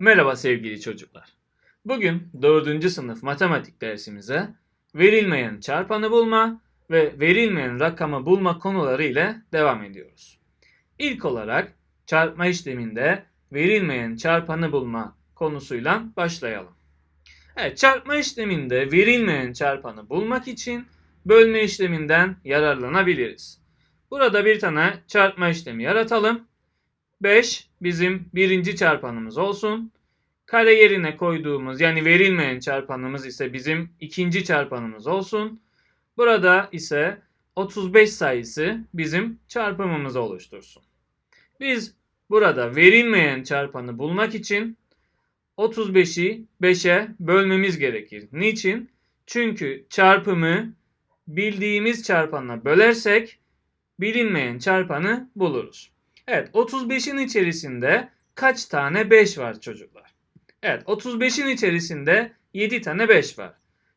Merhaba sevgili çocuklar. Bugün 4. sınıf matematik dersimize verilmeyen çarpanı bulma ve verilmeyen rakamı bulma konuları ile devam ediyoruz. İlk olarak çarpma işleminde verilmeyen çarpanı bulma konusuyla başlayalım. Evet, çarpma işleminde verilmeyen çarpanı bulmak için bölme işleminden yararlanabiliriz. Burada bir tane çarpma işlemi yaratalım. 5 bizim birinci çarpanımız olsun. Kare yerine koyduğumuz yani verilmeyen çarpanımız ise bizim ikinci çarpanımız olsun. Burada ise 35 sayısı bizim çarpımımızı oluştursun. Biz burada verilmeyen çarpanı bulmak için 35'i 5'e bölmemiz gerekir. Niçin? Çünkü çarpımı bildiğimiz çarpanla bölersek bilinmeyen çarpanı buluruz. Evet 35'in içerisinde kaç tane 5 var çocuklar? Evet 35'in içerisinde 7 tane 5 var.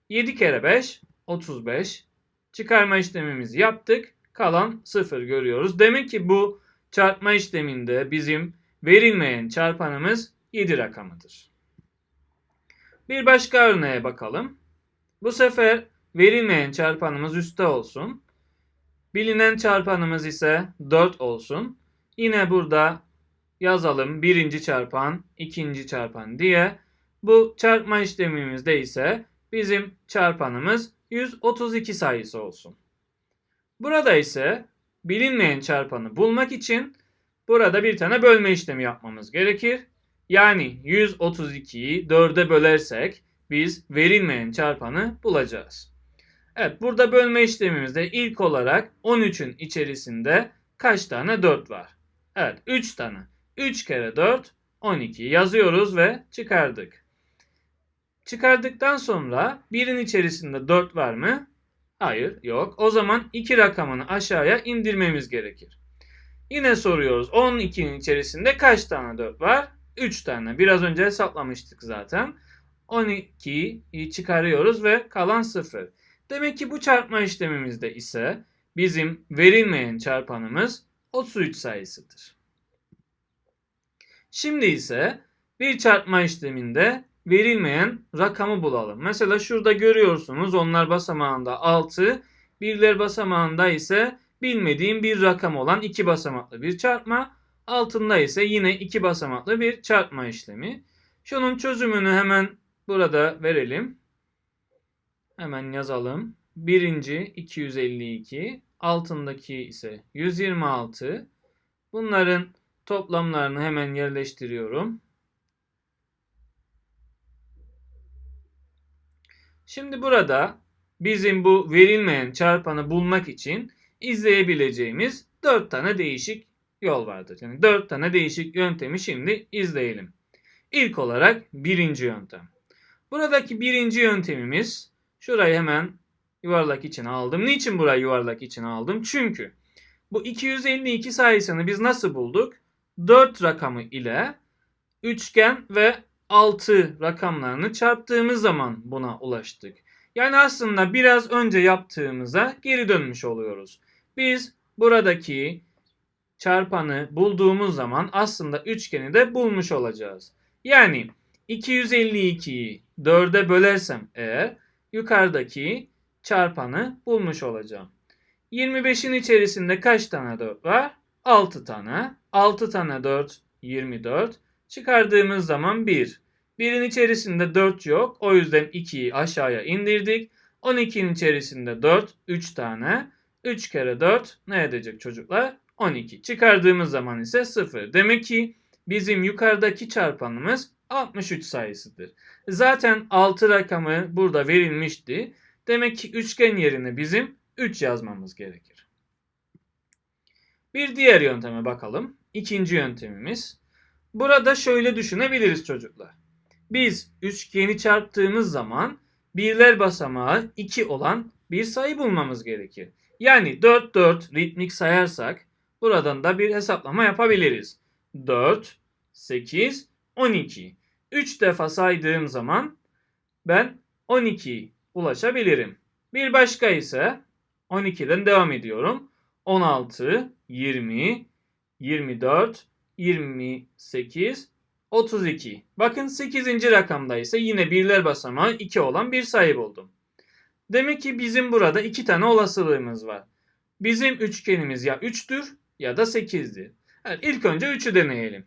7 kere 5 35. Çıkarma işlemimizi yaptık. Kalan 0 görüyoruz. Demek ki bu çarpma işleminde bizim verilmeyen çarpanımız 7 rakamıdır. Bir başka örneğe bakalım. Bu sefer verilmeyen çarpanımız üstte olsun. Bilinen çarpanımız ise 4 olsun. Yine burada yazalım birinci çarpan, ikinci çarpan diye. Bu çarpma işlemimizde ise bizim çarpanımız 132 sayısı olsun. Burada ise bilinmeyen çarpanı bulmak için burada bir tane bölme işlemi yapmamız gerekir. Yani 132'yi 4'e bölersek biz verilmeyen çarpanı bulacağız. Evet burada bölme işlemimizde ilk olarak 13'ün içerisinde kaç tane 4 var? Evet 3 tane. 3 kere 4 12 yazıyoruz ve çıkardık. Çıkardıktan sonra birin içerisinde 4 var mı? Hayır yok. O zaman 2 rakamını aşağıya indirmemiz gerekir. Yine soruyoruz 12'nin içerisinde kaç tane 4 var? 3 tane. Biraz önce hesaplamıştık zaten. 12'yi çıkarıyoruz ve kalan 0. Demek ki bu çarpma işlemimizde ise bizim verilmeyen çarpanımız 33 sayısıdır. Şimdi ise bir çarpma işleminde verilmeyen rakamı bulalım. Mesela şurada görüyorsunuz onlar basamağında 6, birler basamağında ise bilmediğim bir rakam olan iki basamaklı bir çarpma. Altında ise yine iki basamaklı bir çarpma işlemi. Şunun çözümünü hemen burada verelim. Hemen yazalım. Birinci 252, altındaki ise 126. Bunların toplamlarını hemen yerleştiriyorum. Şimdi burada bizim bu verilmeyen çarpanı bulmak için izleyebileceğimiz 4 tane değişik yol vardır. Yani 4 tane değişik yöntemi şimdi izleyelim. İlk olarak birinci yöntem. Buradaki birinci yöntemimiz şurayı hemen yuvarlak içine aldım. Niçin burayı yuvarlak içine aldım? Çünkü bu 252 sayısını biz nasıl bulduk? 4 rakamı ile üçgen ve 6 rakamlarını çarptığımız zaman buna ulaştık. Yani aslında biraz önce yaptığımıza geri dönmüş oluyoruz. Biz buradaki çarpanı bulduğumuz zaman aslında üçgeni de bulmuş olacağız. Yani 252'yi 4'e bölersem eğer yukarıdaki çarpanı bulmuş olacağım. 25'in içerisinde kaç tane 4 var? 6 tane. 6 tane 4 24. Çıkardığımız zaman 1. 1'in içerisinde 4 yok. O yüzden 2'yi aşağıya indirdik. 12'nin içerisinde 4 3 tane. 3 kere 4 ne edecek çocuklar? 12. Çıkardığımız zaman ise 0. Demek ki bizim yukarıdaki çarpanımız 63 sayısıdır. Zaten 6 rakamı burada verilmişti. Demek ki üçgen yerine bizim 3 yazmamız gerekir. Bir diğer yönteme bakalım. İkinci yöntemimiz. Burada şöyle düşünebiliriz çocuklar. Biz üçgeni çarptığımız zaman birler basamağı 2 olan bir sayı bulmamız gerekir. Yani 4 4 ritmik sayarsak buradan da bir hesaplama yapabiliriz. 4, 8, 12. 3 defa saydığım zaman ben 12 ulaşabilirim. Bir başka ise 12'den devam ediyorum. 16, 20, 24, 28, 32. Bakın 8. rakamda ise yine birler basamağı 2 olan bir sayı buldum. Demek ki bizim burada iki tane olasılığımız var. Bizim üçgenimiz ya 3'tür ya da 8'dir. Evet, ilk önce 3'ü deneyelim.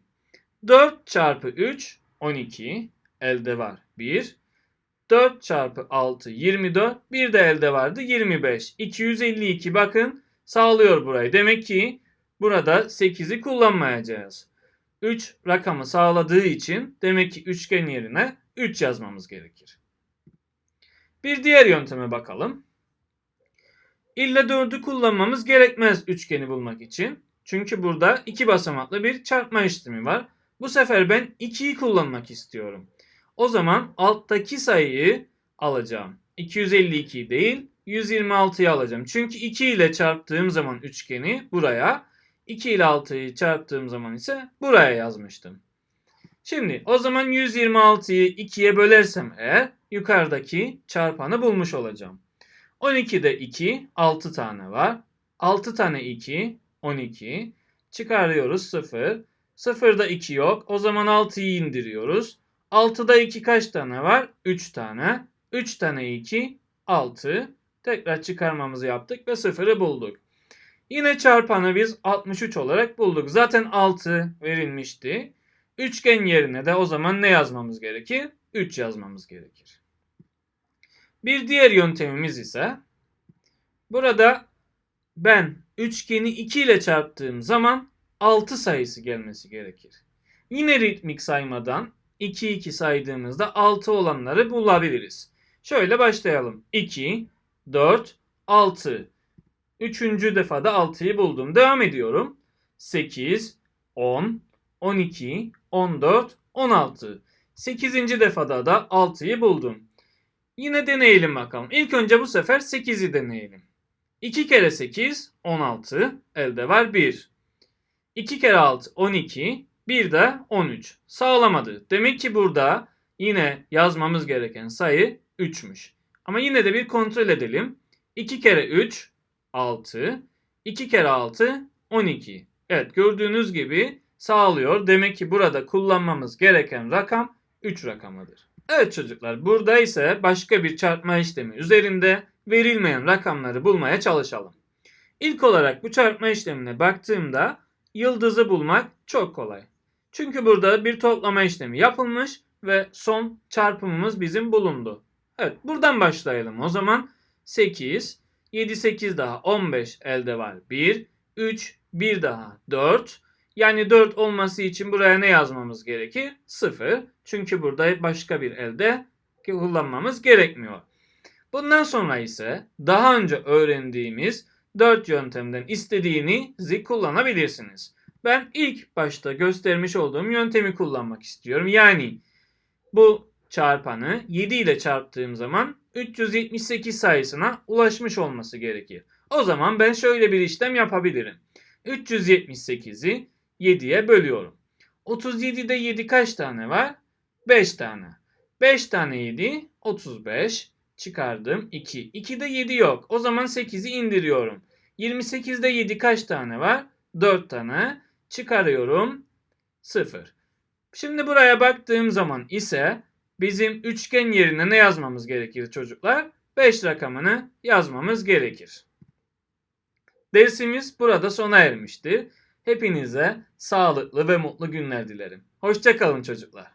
4 çarpı 3 12 elde var 1. 4 çarpı 6 24 bir de elde vardı 25. 252 bakın sağlıyor burayı. Demek ki burada 8'i kullanmayacağız. 3 rakamı sağladığı için demek ki üçgen yerine 3 yazmamız gerekir. Bir diğer yönteme bakalım. İlla 4'ü kullanmamız gerekmez üçgeni bulmak için. Çünkü burada iki basamaklı bir çarpma işlemi var. Bu sefer ben 2'yi kullanmak istiyorum. O zaman alttaki sayıyı alacağım. 252 değil 126'yı alacağım. Çünkü 2 ile çarptığım zaman üçgeni buraya, 2 ile 6'yı çarptığım zaman ise buraya yazmıştım. Şimdi o zaman 126'yı 2'ye bölersem eğer yukarıdaki çarpanı bulmuş olacağım. 12'de 2 6 tane var. 6 tane 2 12. Çıkarıyoruz 0. 0'da 2 yok. O zaman 6'yı indiriyoruz. 6'da 2 kaç tane var? 3 tane. 3 tane 2 6. Tekrar çıkarmamızı yaptık ve 0'ı bulduk. Yine çarpanı biz 63 olarak bulduk. Zaten 6 verilmişti. Üçgen yerine de o zaman ne yazmamız gerekir? 3 yazmamız gerekir. Bir diğer yöntemimiz ise burada ben üçgeni 2 ile çarptığım zaman 6 sayısı gelmesi gerekir. Yine ritmik saymadan 2 2 saydığımızda 6 olanları bulabiliriz. Şöyle başlayalım. 2 4 6 Üçüncü defada 6'yı buldum. Devam ediyorum. 8 10 12 14 16 8. defada da 6'yı buldum. Yine deneyelim bakalım. İlk önce bu sefer 8'i deneyelim. 2 kere 8 16 elde var 1. 2 kere 6 12 bir de 13. Sağlamadı. Demek ki burada yine yazmamız gereken sayı 3'müş. Ama yine de bir kontrol edelim. 2 kere 3 6. 2 kere 6 12. Evet gördüğünüz gibi sağlıyor. Demek ki burada kullanmamız gereken rakam 3 rakamıdır. Evet çocuklar burada ise başka bir çarpma işlemi üzerinde verilmeyen rakamları bulmaya çalışalım. İlk olarak bu çarpma işlemine baktığımda yıldızı bulmak çok kolay. Çünkü burada bir toplama işlemi yapılmış ve son çarpımımız bizim bulundu. Evet buradan başlayalım. O zaman 8, 7, 8 daha 15 elde var. 1, 3, 1 daha 4. Yani 4 olması için buraya ne yazmamız gerekir? 0. Çünkü burada başka bir elde kullanmamız gerekmiyor. Bundan sonra ise daha önce öğrendiğimiz 4 yöntemden istediğinizi kullanabilirsiniz. Ben ilk başta göstermiş olduğum yöntemi kullanmak istiyorum. Yani bu çarpanı 7 ile çarptığım zaman 378 sayısına ulaşmış olması gerekir. O zaman ben şöyle bir işlem yapabilirim. 378'i 7'ye bölüyorum. 37'de 7 kaç tane var? 5 tane. 5 tane 7 35 çıkardım 2. 2'de 7 yok. O zaman 8'i indiriyorum. 28'de 7 kaç tane var? 4 tane. Çıkarıyorum 0. Şimdi buraya baktığım zaman ise bizim üçgen yerine ne yazmamız gerekir çocuklar? 5 rakamını yazmamız gerekir. Dersimiz burada sona ermiştir. Hepinize sağlıklı ve mutlu günler dilerim. Hoşçakalın çocuklar.